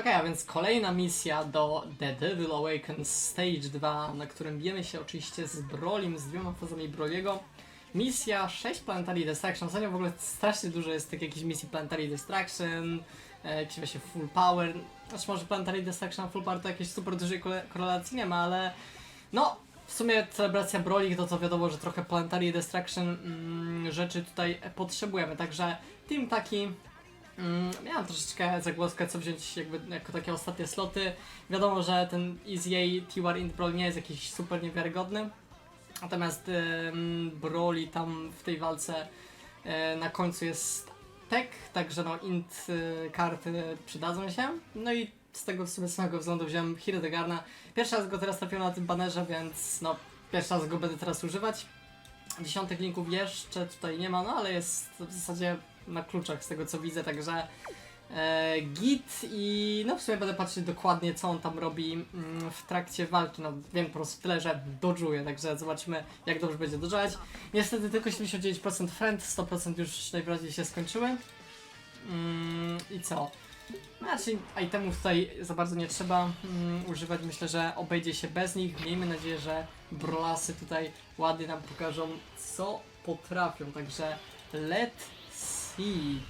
Okej, a więc kolejna misja do The Devil Awakens Stage 2, na którym bijemy się oczywiście z Brolim, z dwiema fazami Broliego. Misja 6 Planetary Destruction. Ostatnio w ogóle strasznie dużo jest tych jakichś misji Planetary Destruction, e, księga się Full Power. Znaczy może Planetary Destruction Full Power to jakieś super dużej korelacji nie ma, ale no w sumie celebracja Brolik to co wiadomo, że trochę Planetary Destruction mm, rzeczy tutaj potrzebujemy, także team taki Mm, miałem troszeczkę zagłoskę, co wziąć jakby jako takie ostatnie sloty. Wiadomo, że ten EZA T-War Int Brawl nie jest jakiś super niewiarygodny. Natomiast ym, Broly tam w tej walce e, na końcu jest tek, także no int y, karty przydadzą się. No i z tego w sumie samego względu wziąłem Hirodegarna. Pierwszy raz go teraz trafiłem na tym banerze, więc no pierwszy raz go będę teraz używać. Dziesiątek linków jeszcze tutaj nie ma, no ale jest w zasadzie na kluczach z tego co widzę, także e, git i no w sumie będę patrzeć dokładnie co on tam robi mm, w trakcie walki, no wiem po prostu tyle, że dodżuję, także zobaczymy jak dobrze będzie dodżować. Niestety tylko 79% friend, 100% już najwyraźniej się skończyły. Mm, I co? Znaczy itemów tutaj za bardzo nie trzeba mm, używać, myślę, że obejdzie się bez nich. Miejmy nadzieję, że brolasy tutaj ładnie nam pokażą co potrafią, także let see.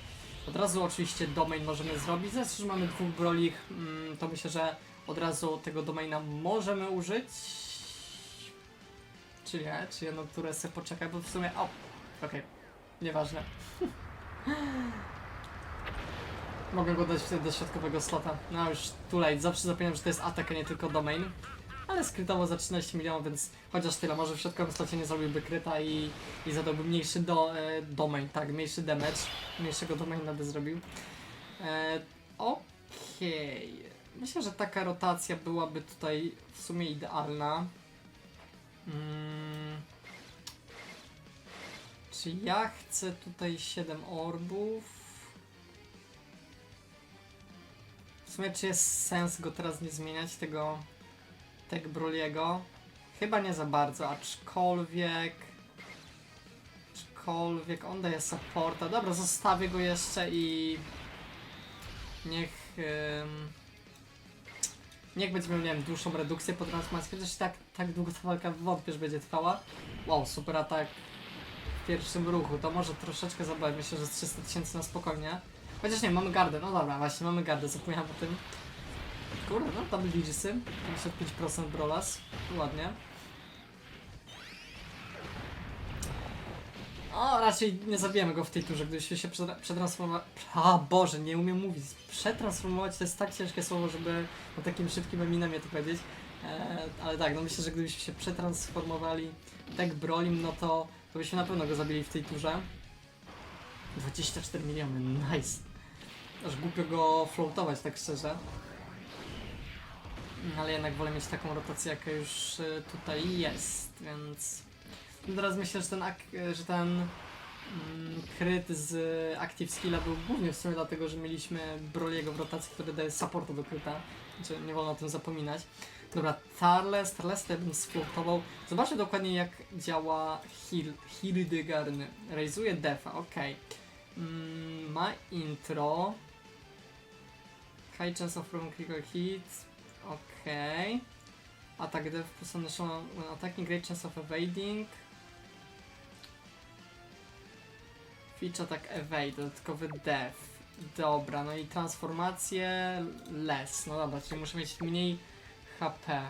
Od razu oczywiście domain możemy zrobić, zresztą, że mamy dwóch brolich, mm, to myślę, że od razu tego domaina możemy użyć. Czy nie? Czy jedno, które sobie poczekaj, bo w sumie... O! Okej, nieważne. Mogę go dać wtedy do środkowego slota. No już too late, zawsze zapominam, że to jest atak, a nie tylko domain. Ale skrytowo za 13 milionów, więc chociaż tyle, może w środkowym slocie nie zrobiłby kryta i, i zadałby mniejszy do, e, domain, tak, mniejszy damage, mniejszego domaina by zrobił. E, Okej, myślę, że taka rotacja byłaby tutaj w sumie idealna. Mm. Czy ja chcę tutaj 7 orbów? W sumie czy jest sens go teraz nie zmieniać, tego Tek Broliego? Chyba nie za bardzo, aczkolwiek... Aczkolwiek on daje supporta. Dobra, zostawię go jeszcze i... Niech... ym, Niech będzie miał, nie wiem, dłuższą redukcję po transformacji, chociaż tak, tak długo ta walka wątpię, że będzie trwała. Wow, super atak w pierwszym ruchu, to może troszeczkę zabawić, myślę, że z 300 tysięcy na spokojnie. Chociaż nie, mamy gardę, no dobra, właśnie mamy gardę, zapomniałem o tym. Kurde, no double digisy, 55% brolas, ładnie. O, raczej nie zabijemy go w tej turze, gdybyśmy się przetra- przetransformować. A Boże, nie umiem mówić. Przetransformować to jest tak ciężkie słowo, żeby o takim szybkim eminemie to powiedzieć. E, ale tak, no myślę, że gdybyśmy się przetransformowali tak Brolim, no to, to byśmy na pewno go zabili w tej turze. 24 miliony, nice. Aż głupio go floatować, tak szczerze. No, Ale jednak wolę mieć taką rotację, jaka już y, tutaj jest, więc... No Teraz myślę, że ten, y, że ten mm, kryt z Active Skilla był głównie w sumie dlatego, że mieliśmy Broliego w rotacji, który daje supportu do kryta. Znaczy, nie wolno o tym zapominać. Dobra, Tarles, Tarles to ja bym sflirtował. Zobaczmy dokładnie jak działa Hil, Hildegarny. Raizuje defa, okej. Mm, ma intro. High chance of from critical hits. Okej. Attack def plus additional when attacking great chance of evading. Feature attack evade, dodatkowy def. Dobra, no i transformacje less. No dobra, czyli muszę mieć mniej HP.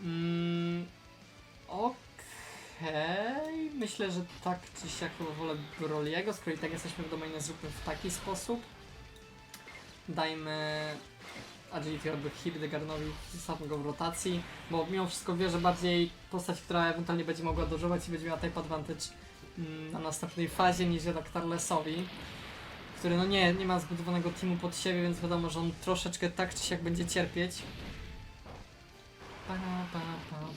Mm, Okej, myślę, że tak czy siak wolę Broliego, skoro i tak jesteśmy w domenie, zróbmy w taki sposób. Dajmy Agility albo Hildegarnowi, zostawmy go w rotacji, bo mimo wszystko wierzę bardziej postać, która ewentualnie będzie mogła dożywać i będzie miała type advantage mm, na następnej fazie niż jednak Tarlesowi, który no nie, nie ma zbudowanego teamu pod siebie, więc wiadomo, że on troszeczkę tak czy siak będzie cierpieć. Pa, pa, pa, pa, pa,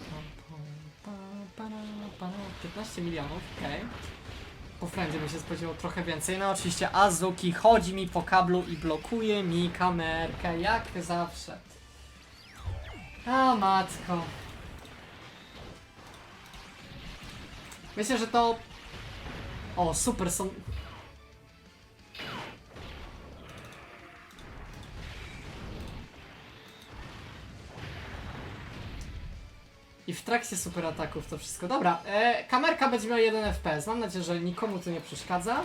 pa, pa, pa. 15 milionów, okej. Po friendzie bym się spodziewał trochę więcej. No oczywiście Azuki chodzi mi po kablu i blokuje mi kamerkę, jak zawsze. A matko. Myślę, że to... O, super są... I w trakcie super ataków to wszystko. Dobra, e, kamerka będzie miała 1 FPS. Mam nadzieję, że nikomu to nie przeszkadza.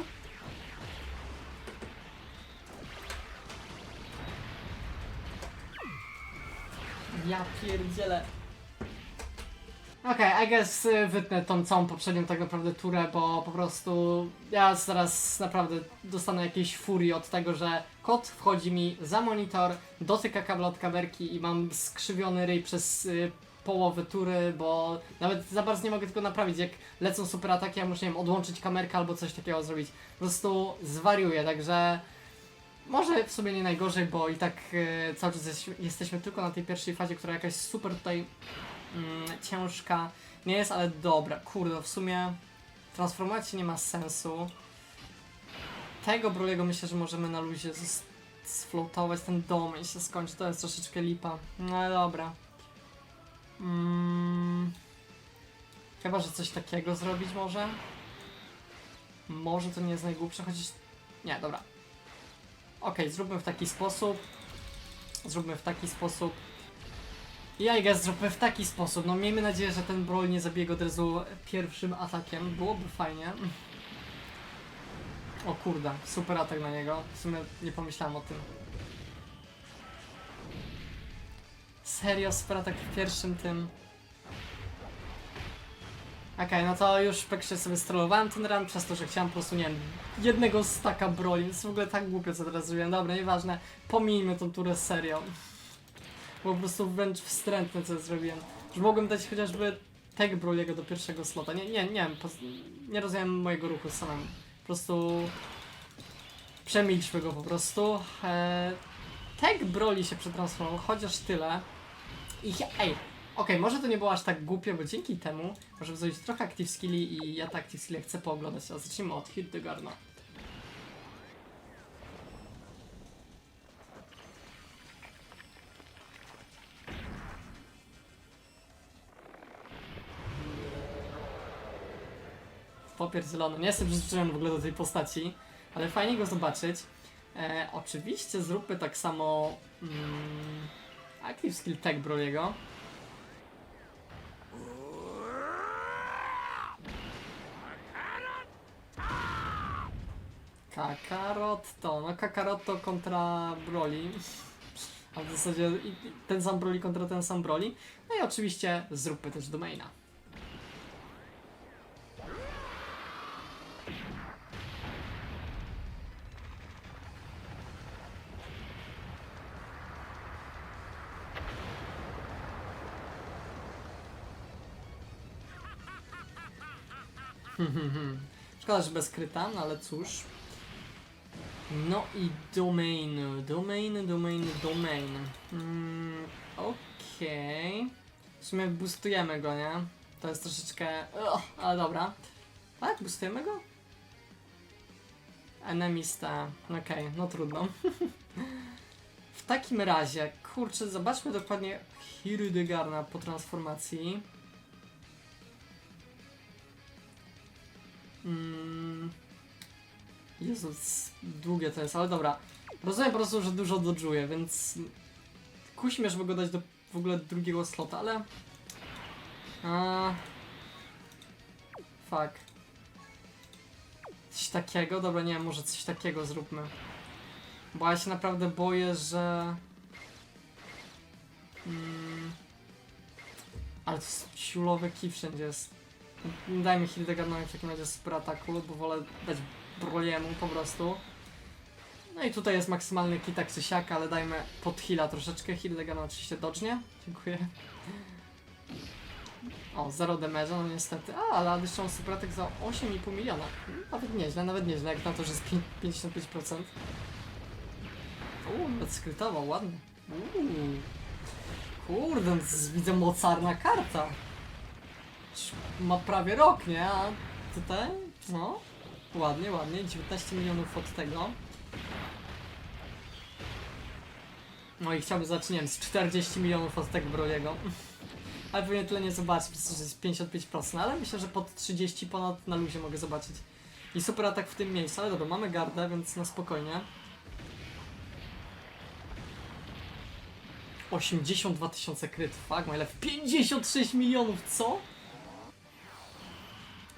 Ja pierdzielę. Okej, I guess y, wytnę tą całą poprzednią tak naprawdę turę, bo po prostu ja zaraz naprawdę dostanę jakiejś furii od tego, że kot wchodzi mi za monitor, dotyka kabla od kamerki i mam skrzywiony ryj przez y, połowę tury, bo nawet za bardzo nie mogę tego naprawić. Jak lecą super ataki, ja muszę nie wiem, odłączyć kamerkę albo coś takiego zrobić. Po prostu zwariuję, także może w sumie nie najgorzej, bo i tak y, cały czas jesteśmy- tylko na tej pierwszej fazie, która jakaś super tutaj mm, ciężka nie jest, ale dobra. Kurde, w sumie transformacji nie ma sensu. Tego Broliego myślę, że możemy na luzie sfloatować ten dom i się skończy. To jest troszeczkę lipa. No ale dobra. Mm, chyba, że coś takiego zrobić może. Może to nie jest najgłupsze, chociaż... Nie, dobra. Okej, zróbmy w taki sposób. Zróbmy w taki sposób. I guess zróbmy w taki sposób. No miejmy nadzieję, że ten Brawl nie zabije go od razu pierwszym atakiem. Byłoby fajnie. O kurde, super atak na niego. W sumie nie pomyślałem o tym. Serio, super atak w pierwszym tym. Okej, no to już praktycznie sobie strollowałem ten run przez to, że chciałem po prostu, nie wiem, jednego staka broli, więc w ogóle tak głupio co teraz zrobiłem. Dobra, nieważne, pomijmy tą turę serio. Było po prostu wręcz wstrętne co zrobiłem. Że mogłem dać chociażby tag broliego do pierwszego slota. Nie, nie, nie wiem, nie rozumiem mojego ruchu samemu. Po prostu przemilczmy go po prostu. Eee, tag broli się przetransformował, chociaż tyle. I ja- ej, okej, może to nie było aż tak głupie, bo dzięki temu możemy zrobić trochę active skilli i ja te active skilli chcę pooglądać. A zacznijmy od Hildegarna. Popier zielony. Nie jestem przyzwyczajony w ogóle do tej postaci, ale fajnie go zobaczyć. E, oczywiście zróbmy tak samo mm, Active Skill Tag Broliego. Kakarotto, no Kakarotto kontra Broly. A w zasadzie ten sam Broly kontra ten sam Broly. No i oczywiście zróbmy też domaina. Szkoda, że bez kryta, no ale cóż. No i domain, domain, domain, domain. Mm, Okej. W sumie boostujemy go, nie? To jest troszeczkę... Ugh, ale dobra. Tak? Boostujemy go? Enemies te... Okej, no trudno. w takim razie, kurczę, zobaczmy dokładnie Hirudegarna po transformacji. Mm. Jezus, długie to jest, ale dobra. Rozumiem po prostu, że dużo dodżuje, więc kusi mnie, żeby go dać do w ogóle drugiego slota, ale... A... Fuck. Coś takiego? Dobra, nie wiem, może coś takiego zróbmy. Bo ja się naprawdę boję, że... Mm... Ale to jest siulowy wszędzie jest. Dajmy Hildegardowi w takim razie super ataku, bo wolę dać Broliemu po prostu. No i tutaj jest maksymalny kit tak czy ale dajmy pod heala troszeczkę. Hildegard oczywiście dodżnie. Dziękuję. O, 0 damage, no niestety. A, ale super atak za 8,5 miliona. Nawet nieźle, nawet nieźle, jak na to, że jest pi- 55%. Uuu, nawet skrytował, ładnie. Uuu. Kurde, to widzę mocarna karta. Ma prawie rok, nie? A tutaj, no, ładnie, ładnie, 19 milionów od tego. No i chciałbym zacząć, nie wiem, z 40 milionów od tego Broliego. Ale pewnie tyle nie zobaczę, że jest 55%, ale myślę, że pod 30 ponad na luzie mogę zobaczyć. I super atak w tym miejscu, ale dobra, mamy gardę, więc na spokojnie. 82 tysiące kryt, fuck my life. 56 milionów, co?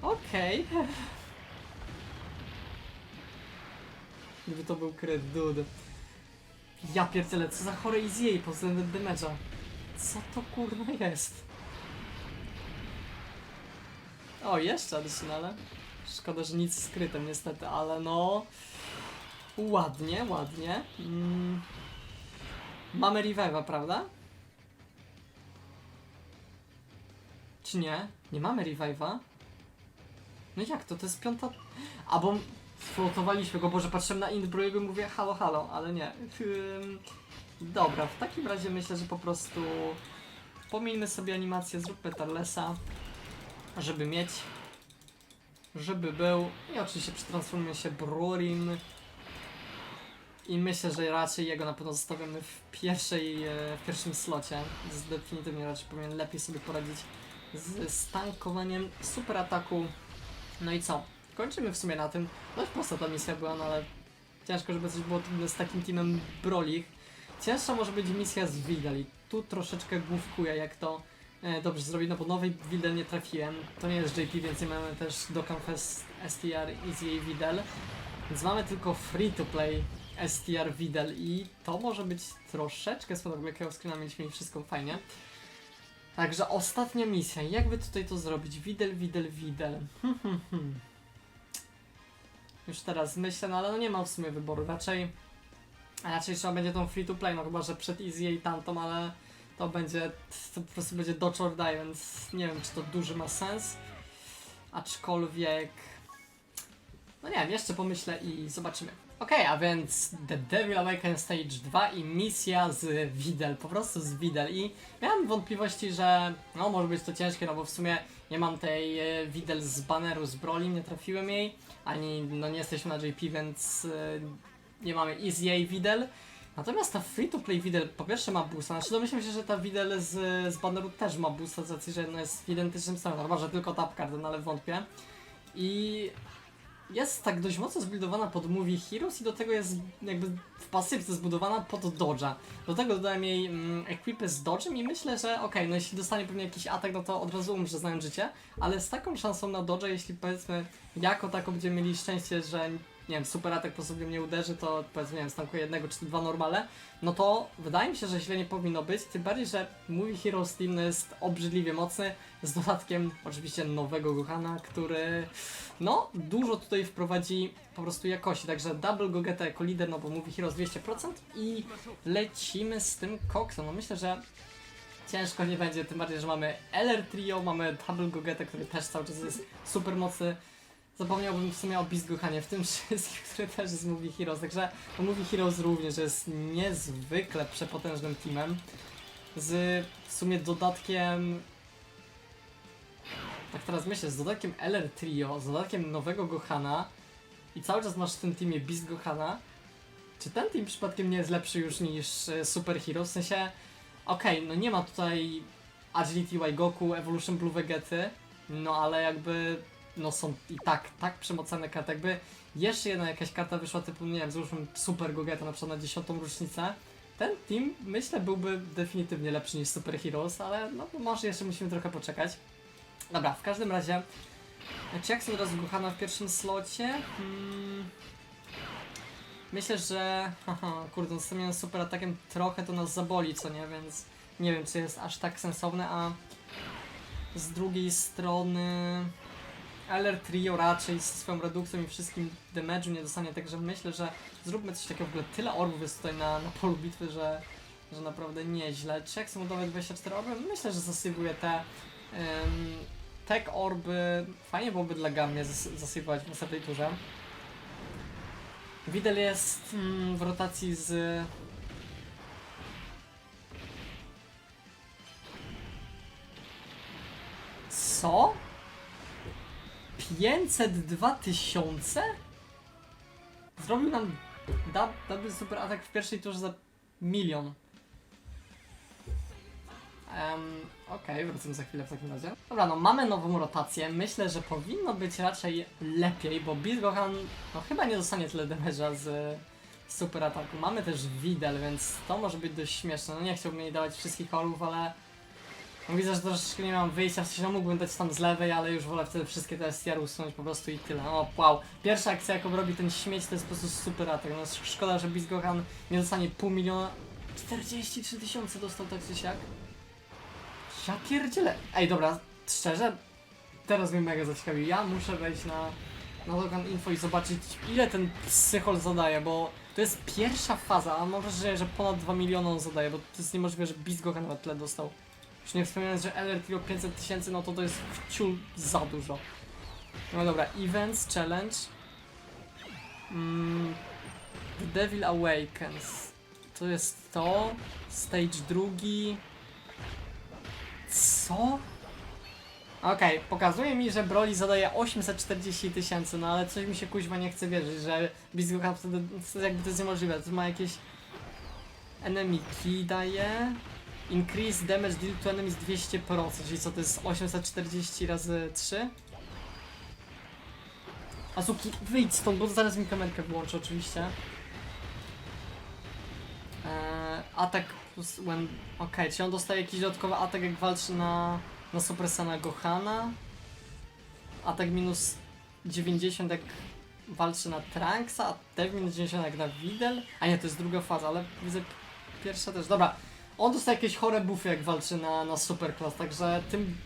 Okej. Gdyby to był kryt, dude. Ja pierdzielę, co za chore easy jej pod względem damage'a. Co to kurwa jest? O, jeszcze additionale. Szkoda, że nic z niestety, ale no... Ładnie, ładnie. Mm. Mamy revive'a, prawda? Czy nie? Nie mamy revive'a? No jak to? To jest piąta... A bo floatowaliśmy go, Boże, patrzyłem na Indbrojego i mówię halo, halo, ale nie. Dobra, w takim razie myślę, że po prostu pomijmy sobie animację, zróbmy Tarlesa, żeby mieć, żeby był i oczywiście przetransformujemy się Brorim i myślę, że raczej jego na pewno zostawiamy w pierwszej, e, w pierwszym slocie, z definitywnie raczej powinien lepiej sobie poradzić z stankowaniem super ataku. No i co? Kończymy w sumie na tym. Dość prosta ta misja była, no ale ciężko, żeby coś było z takim teamem Brolich. Cięższa może być misja z Widel i tu troszeczkę główkuję, jak to e, dobrze zrobić, no bo nowej Widel nie trafiłem. To nie jest JP, więc nie mamy też do Confess STR i Widel. Więc mamy tylko free to play STR Widel i to może być troszeczkę słabo, jakiego screena mieliśmy i wszystko fajnie. Także ostatnia misja. Jakby tutaj to zrobić? Widel, widel, widel. Hmm, hmm, hmm. Już teraz myślę, no ale no nie mam w sumie wyboru. Raczej, raczej trzeba będzie tą free to play, no chyba, że przed Easy i tamtą, ale to będzie, to po prostu będzie Dodge or nie wiem, czy to duży ma sens. Aczkolwiek, no nie wiem, jeszcze pomyślę i zobaczymy. Okej, a więc The Devil Awaken Stage 2 i misja z Widel, po prostu z Widel i miałem wątpliwości, że no może być to ciężkie, no bo w sumie nie mam tej e, Widel z baneru z Brolim, nie trafiłem jej, ani no nie jesteśmy na JP, więc e, nie mamy Easy jej Widel. Natomiast ta free to play Widel po pierwsze ma boosta, znaczy domyślam się, że ta Widel z, z baneru też ma boosta z racji, że no jest w identycznym stanie, no chyba, że tylko tap card, no ale wątpię. I jest tak dość mocno zbudowana pod Movie Heroes i do tego jest jakby w pasywce zbudowana pod Dodge'a. Do tego dodałem jej mm, z Dodge'em i myślę, że okej, no jeśli dostanie pewnie jakiś atak, no to od razu umrze znając życie, ale z taką szansą na Dodge'a, jeśli powiedzmy jako tako będziemy mieli szczęście, że nie wiem, super atak po sobie mnie uderzy, to powiedzmy, nie wiem, stankuję jednego czy dwa normale, no to wydaje mi się, że źle nie powinno być, tym bardziej, że Movie Heroes Team no jest obrzydliwie mocny, z dodatkiem oczywiście nowego Gohana, który no dużo tutaj wprowadzi po prostu jakości, także Double Gogeta jako lider, no bo Movie Heroes 200% i lecimy z tym koksem, no myślę, że ciężko nie będzie, tym bardziej, że mamy LR Trio, mamy Double Gogeta, który też cały czas jest super mocny, Zapomniałbym w sumie o Beast Gohanie w tym wszystkim, który też jest Movie Heroes, także to Movie Heroes również jest niezwykle przepotężnym teamem z w sumie dodatkiem tak teraz myślę, z dodatkiem LR Trio, z dodatkiem nowego Gohana i cały czas masz w tym teamie Beast Gohana czy ten team przypadkiem nie jest lepszy już niż e, Super Heroes? W sensie, okej, no nie ma tutaj Agility Y Goku, Evolution Blue Vegety, no ale jakby no są i tak, tak przemocone karty, jakby jeszcze jedna jakaś karta wyszła typu, nie wiem, załóżmy Super Gogeta na przykład na dziesiątą rocznicę, ten team myślę byłby definitywnie lepszy niż Super Heroes, ale no może jeszcze musimy trochę poczekać. Dobra, w każdym razie, czy jak są teraz Gohana w pierwszym slocie? Hmm, myślę, że, haha, kurde, zostawiając super atakiem trochę to nas zaboli, co nie, więc nie wiem, czy jest aż tak sensowne, a z drugiej strony... LR Trio raczej ze swoją redukcją i wszystkim damage'u nie dostanie, także myślę, że zróbmy coś takiego, w ogóle tyle orbów jest tutaj na, na polu bitwy, że, że naprawdę nieźle. Czy jak są budować 24 orby? Myślę, że zasypuję te um, tech orby, fajnie byłoby dla Gammie zas zasypać w następnej turze. Widel jest mm, w rotacji z... Co? 502 tysiące? Zrobił nam dub, double super atak w pierwszej turze za milion. Um, Okej, wrócimy za chwilę w takim razie. Dobra, no mamy nową rotację. Myślę, że powinno być raczej lepiej, bo Beast Gohan no chyba nie dostanie tyle damage'a z, super ataku. Mamy też Widel, więc to może być dość śmieszne. No nie chciałbym jej dawać wszystkich kolów, ale widzę, że troszeczkę nie mam wyjścia, w sensie no mógłbym dać tam z lewej, ale już wolę wtedy wszystkie te STR usunąć po prostu i tyle. O, wow. Pierwsza akcja, jaką robi ten śmieć, to jest po prostu super atak. No szkoda, że Bizgohan nie dostanie pół miliona. 43 tysiące dostał tak czy siak. Ja pierdzielę. Ej, dobra, szczerze, teraz mnie mega zaciekawił. Ja muszę wejść na, na Logan Info i zobaczyć, ile ten psychol zadaje, bo to jest pierwsza faza, a mam wrażenie, że ponad 2 miliony on zadaje, bo to jest niemożliwe, że Bizgohan nawet tyle dostał. Już nie wspominając, że LR o 500 tysięcy, no to to jest wciul za dużo. No dobra, Events, Challenge. Mm, The Devil Awakens. To jest to. Stage drugi. Co? Okej, pokazuje mi, że Broly zadaje 840 tysięcy, no ale coś mi się kuźwa nie chce wierzyć, że Bizgoka wtedy, jakby to jest niemożliwe. To ma jakieś enemy key daje. Increase damage deal to enemies 200%, czyli co to jest 840 razy 3? Azuki, wyjdź stąd, bo zaraz mi kamerkę wyłączę oczywiście. Eee, atak plus when... Okej, czy on dostaje jakiś dodatkowy atak jak walczy na, na Super Sana Gohana? Atak minus 90 jak walczy na Tranksa, a minus 90 jak na Videl? A nie, to jest druga faza, ale widzę pierwsza też. Dobra, on dostaje jakieś chore buffy jak walczy na, na Superclass, także tym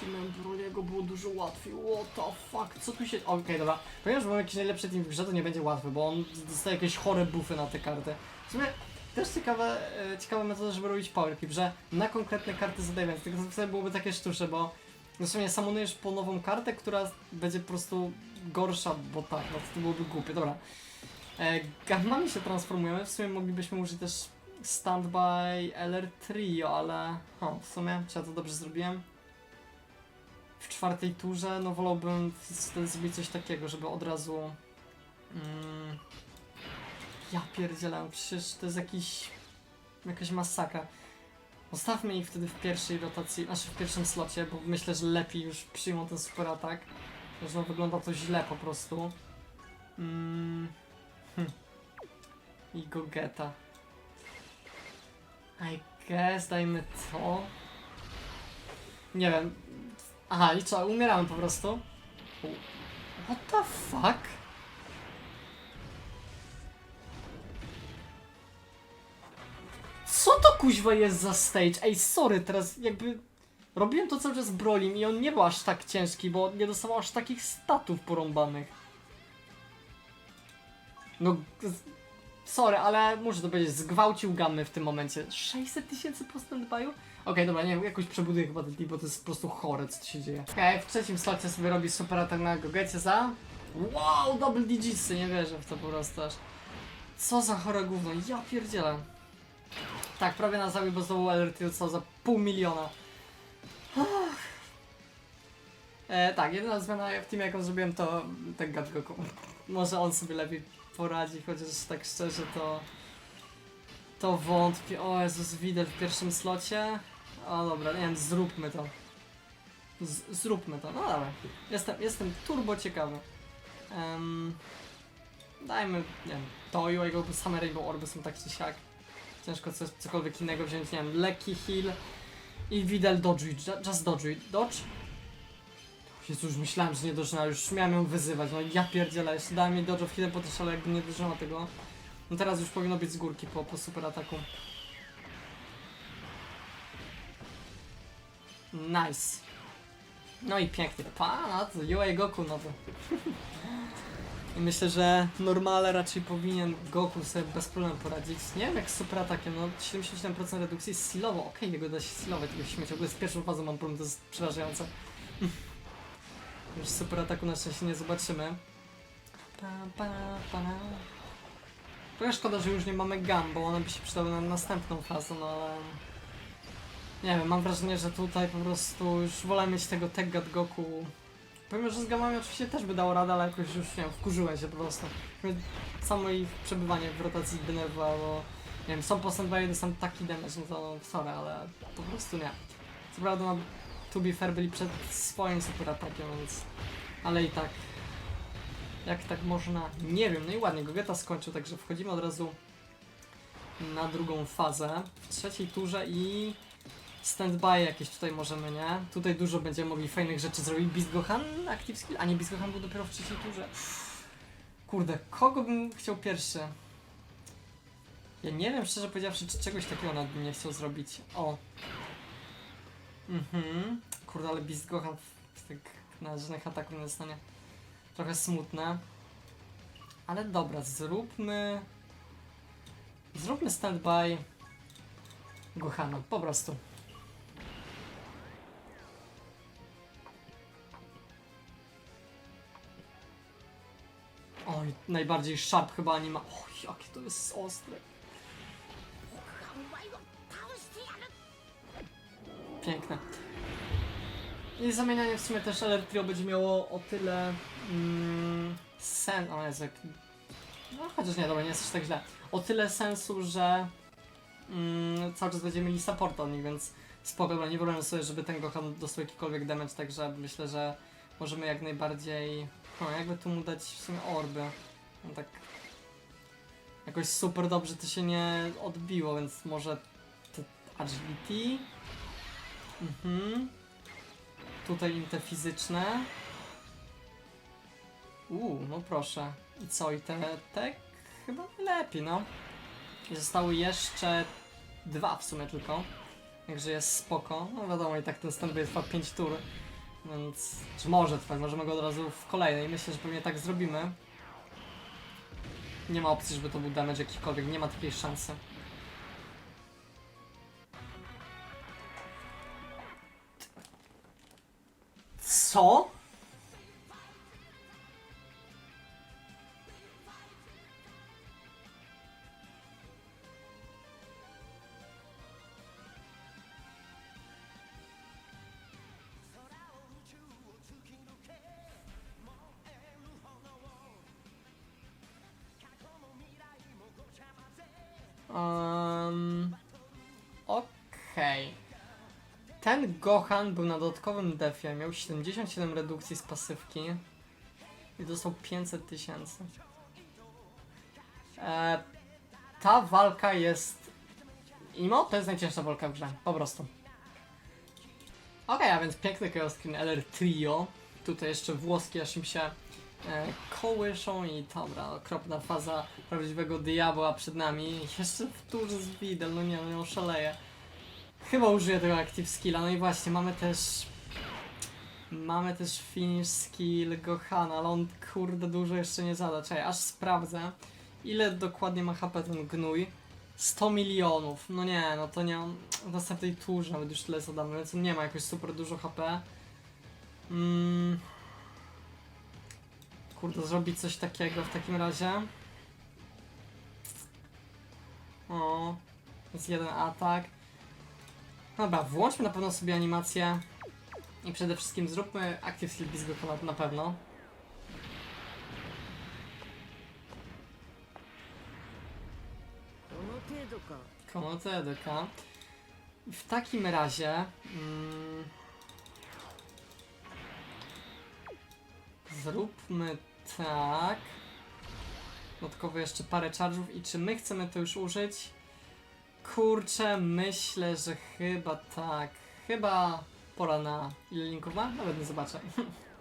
teamem Broliego było dużo łatwiej. What the fuck, co tu się... Okej, dobra. Ponieważ mam jakiś najlepszy team w grze, to nie będzie łatwy, bo on dostaje jakieś chore buffy na te karty. W sumie też ciekawe, e, ciekawa metoda, żeby robić power creep, że na konkretne karty więcej. Tylko wtedy byłoby takie sztuczne, bo w sumie samonujesz po nową kartę, która będzie po prostu gorsza, bo tak, no to byłoby głupie. Dobra. E, gammami się transformujemy, w sumie moglibyśmy użyć też Standby LR Trio, ale o, w sumie, czy ja to dobrze zrobiłem? W czwartej turze, no wolałbym wtedy zrobić coś takiego, żeby od razu... Mm, ja pierdzielę, przecież to jest jakiś... jakaś masakra. Zostawmy ich wtedy w pierwszej rotacji, znaczy w pierwszym slocie, bo myślę, że lepiej już przyjmą ten super atak. Że wygląda to źle po prostu. Mm, hm. I Gogeta. I guess, dajmy to. Nie wiem. Aha, i co, umieramy po prostu. What the fuck? Co to kuźwa jest za stage? Ej, sorry, teraz jakby... Robiłem to cały czas Brolim i on nie był aż tak ciężki, bo nie dostawał aż takich statów porąbanych. No, sorry, ale muszę to powiedzieć, zgwałcił gamy w tym momencie. 600 tysięcy po standby'u? Okej, dobra, nie wiem, jakoś przebuduję chyba ten bo to jest po prostu chore, co tu się dzieje. Okej, w trzecim slocie sobie robi super atak na Gogecie za... Wow, double digitsy, nie wierzę w to po prostu aż. Co za chore gówno, ja pierdzielę. Tak, prawie na zabił, bo znowu LRT dostał za pół miliona. Ach. E, tak, jedyna zmiana w teamie jaką zrobiłem to ten Gad Goku. Może on sobie lepiej poradzi, chociaż tak szczerze to... To wątpię. O Jezus, Widel w pierwszym slocie. O dobra, nie wiem, zróbmy to. Z, zróbmy to, no dobra. Jestem, jestem turbo ciekawy. Em, dajmy, nie wiem, Toyo, jego same Rainbow Orby są tak czy siak. Ciężko coś, cokolwiek innego wziąć, nie wiem, lekki heal i Widel dodge, ju- just dodge, dodge? Jezu, już myślałem, że nie dodge, a już miałem ją wyzywać, no ja pierdzielę, jeszcze dałem mi dodge w chwilę po też, ale jakby nie dożyła tego. No teraz już powinno być z górki po, po super ataku. Nice. No i pięknie. Pa, to UI Goku, no to. I myślę, że normale raczej powinien Goku sobie bez problemu poradzić. Nie wiem jak z super atakiem, no 77% redukcji silowo. Okej, jego da się silować tego śmiecia. W ogóle z pierwszą fazą mam problem, to jest przerażające. Już super ataku na szczęście nie zobaczymy. Pa, pa, pa. Trochę szkoda, że już nie mamy gam, bo one by się przydały na następną fazę, no ale... Nie wiem, mam wrażenie, że tutaj po prostu już wolę mieć tego Teggat Goku. Pomimo, że z gamami oczywiście też by dało radę, ale jakoś już, nie wiem, wkurzyłem się po prostu. Samo ich przebywanie w rotacji denerwowało. Nie wiem, są po standby, są taki damage, no to sorry, ale po prostu nie. Co prawda, no, to be fair byli przed swoim super atakiem, więc... Ale i tak. Jak tak można? Nie wiem, no i ładnie, Gogeta skończył, także wchodzimy od razu na drugą fazę. W trzeciej turze i stand-by jakieś tutaj możemy, nie? Tutaj dużo będziemy mogli fajnych rzeczy zrobić. Beast Gohan Active Skill? A nie, Beast Gohan był dopiero w trzeciej turze. Kurde, kogo bym chciał pierwszy? Ja nie wiem, szczerze powiedziawszy, czy czegoś takiego nad nie chciał zrobić. O. Mhm. Kurde, ale Beast Gohan w, tych należnych ataków nie dostanie. Trochę smutne. Ale dobra, zróbmy... Zróbmy stand-by Gohanu, po prostu. Oj, najbardziej sharp chyba anima. Oj, jakie to jest ostre. Piękne. I zamienianie w sumie też LR Trio będzie miało o tyle mm, sen. O jak... No chociaż nie, dobra, nie jest aż tak źle. O tyle sensu, że mm, cały czas będziemy mieli support od więc spoko, dobra, nie wyobrażam sobie, żeby ten Gohan dostał jakikolwiek damage, także myślę, że możemy jak najbardziej... No, jakby tu mu dać w sumie orby. No tak... Jakoś super dobrze to się nie odbiło, więc może... agility? Mhm. Tutaj im te fizyczne. Uuu, no proszę. I co, i te, te chyba lepiej, no. I zostały jeszcze dwa w sumie tylko. Także jest spoko. No wiadomo, i tak ten stand trwa 5 tur. Więc, czy może trwać, możemy go od razu w kolejnej. Myślę, że pewnie tak zrobimy. Nie ma opcji, żeby to był damage jakikolwiek, nie ma takiej szansy. Co? Gohan był na dodatkowym defie, miał 77 redukcji z pasywki i dostał 500 tysięcy. E, ta walka jest... Imo? To jest najcięższa walka w grze, po prostu. Okej, a więc piękny Chaos Screen LR Trio. Tutaj jeszcze włoskie aż im się e, kołyszą i dobra, okropna faza prawdziwego diabła przed nami. Jeszcze w z Widel, no nie, no nie. Chyba użyję tego Active Skilla, no i właśnie, mamy też... Mamy też finish skill Gohana, ale on kurde dużo jeszcze nie zada. Czekaj, aż sprawdzę ile dokładnie ma HP ten gnój. 100 milionów, no nie, no to nie w następnej turze nawet już tyle zadamy, więc on nie ma jakoś super dużo HP. Mm. Kurde, zrobić coś takiego w takim razie. O, jest jeden atak. Dobra, włączmy na pewno sobie animację. I przede wszystkim zróbmy Active Sleep Bizgo na, pewno. Konotę Eduka. W takim razie... Mm, zróbmy tak. Dodatkowo jeszcze parę charge'ów i czy my chcemy to już użyć? Kurczę, myślę, że chyba tak. Chyba pora na ile linków ma? Nawet nie zobaczę.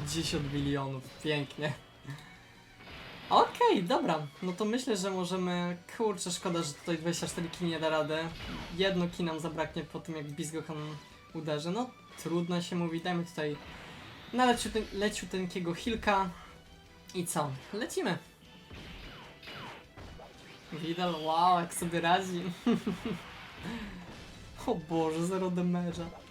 50 milionów, pięknie. Okej, dobra, no to myślę, że możemy... Kurczę, szkoda, że tutaj 24 ki nie da rady. Jedno ki nam zabraknie po tym, jak Bizgohan uderzy. No, trudno się mówi, dajmy tutaj na leciutę, leciuteńkiego hilka. I co? Lecimy. Widal, wow, jak sobie radzi. o Boże, zero damage'a.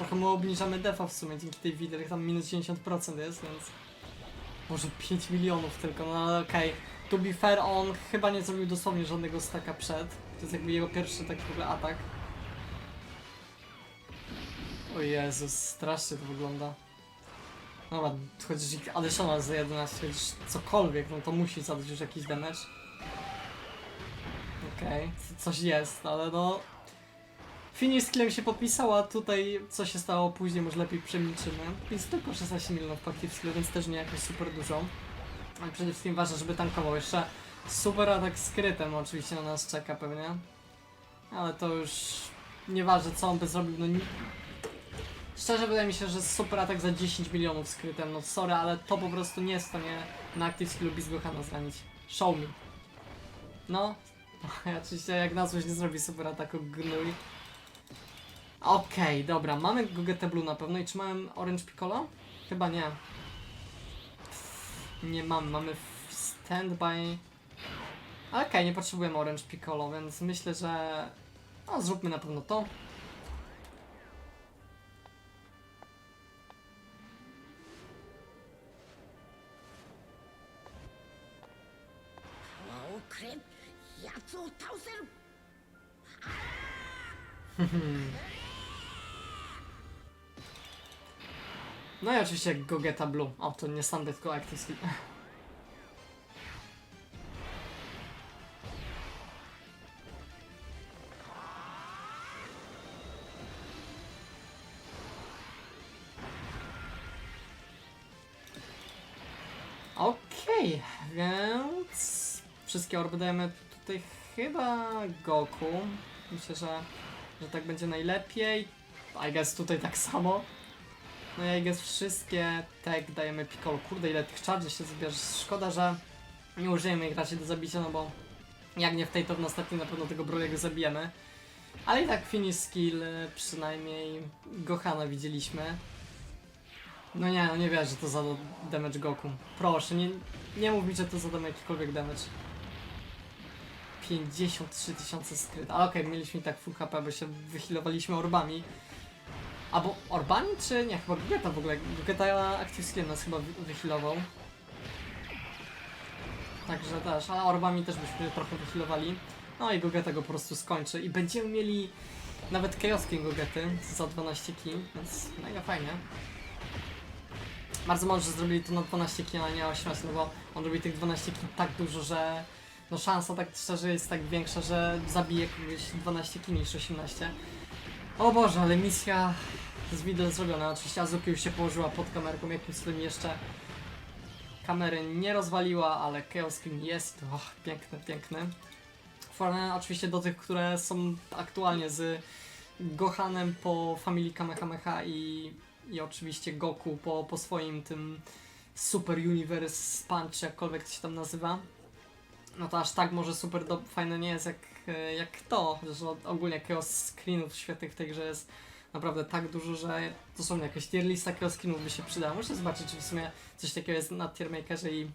Trochę mu obniżamy defa w sumie dzięki tej wider, tam minus 90% jest, więc... Może 5 milionów tylko, no ale okej. To be fair, on chyba nie zrobił dosłownie żadnego staka przed. To jest jakby jego pierwszy taki w ogóle atak. O Jezus, strasznie to wygląda. Dobra, chociaż additional za 11, chociaż cokolwiek, no to musi zadać już jakiś damage. Okej, co- coś jest, ale no... Finish z killem się podpisał, a tutaj co się stało później, może lepiej przemilczymy. Jest tylko 16 milionów pakiew skill, więc też nie jakoś super dużo. Ale przede wszystkim ważne, żeby tankował. Jeszcze super atak skrytem oczywiście na nas czeka pewnie. Ale to już nieważne co on by zrobił, no ni- Szczerze wydaje mi się, że super atak za 10 milionów skrytem, no sorry, ale to po prostu nie jest stanie na active skillu Bizgohana zranić. Show me. No, oczywiście jak na złość nie zrobi super ataku gnój. Okej, dobra, mamy Gogetę Blue na pewno i czy mamy Orange Piccolo? Chyba nie. Nie mam, mamy standby. Okej, nie potrzebujemy Orange Piccolo, więc myślę, że... No, zróbmy na pewno to. O. No i oczywiście Gogeta Blue. O, to nie standard, tylko Active Skill. Okej, więc wszystkie orby dajemy tutaj chyba Goku. Myślę, że, że tak będzie najlepiej. I guess tutaj tak samo. No i guess wszystkie tag dajemy Piccolo. Kurde, ile tych charges się zbierze. Szkoda, że nie użyjemy ich raczej do zabicia, no bo jak nie w tej, to w następnej na pewno tego Broly'ego zabijemy. Ale i tak finish skill, y, przynajmniej Gohana widzieliśmy. No nie, no nie wierzę, że to za damage Goku. Proszę, nie, nie mów mi, że to za jakikolwiek damage. 53 tysiące skryt. Ale okej, mieliśmy i tak full HP, bo się wyhealowaliśmy orbami. Albo orbami, czy nie? Chyba Gugeta w ogóle. Gugeta Active nas chyba wy- wyhealował. Także też, ale orbami też byśmy trochę wyhealowali. No i Gugeta go po prostu skończy. I będziemy mieli nawet Chaos King Gugety za 12 ki, więc mega fajnie. Bardzo mądrze zrobili to na 12 ki, a nie 18, no bo on robi tych 12 ki tak dużo, że no szansa tak szczerze jest tak większa, że zabije kogoś 12 ki niż 18. O Boże, ale misja z wideo zrobiona. Oczywiście Azuki już się położyła pod kamerką, jakimś cudem jeszcze kamery nie rozwaliła, ale Chaos King jest. Och, piękny, piękny. Forne oczywiście do tych, które są aktualnie z Gohanem po Family Kamehameha i, i oczywiście Goku po, po swoim tym Super Universe Punch, jakkolwiek to się tam nazywa. No to aż tak może super do, fajne nie jest jak, jak to, że ogólnie Chaos Screenów świetnych w tej grze jest naprawdę tak dużo, że dosłownie jakaś tier lista Chaos Screenów by się przydała. Muszę zobaczyć, czy w sumie coś takiego jest na tier makerze i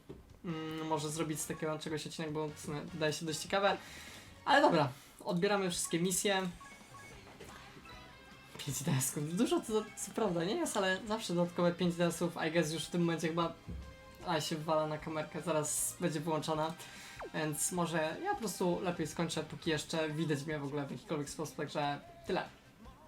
mm, może zrobić z takiego czegoś odcinek, bo w sumie wydaje się dość ciekawe. Ale dobra, odbieramy wszystkie misje. 5 desków. Dużo to co prawda nie jest, ale zawsze dodatkowe 5 desów. I guess już w tym momencie chyba a się wywala na kamerkę, zaraz będzie wyłączona. Więc może ja po prostu lepiej skończę, póki jeszcze widać mnie w ogóle w jakikolwiek sposób, także tyle.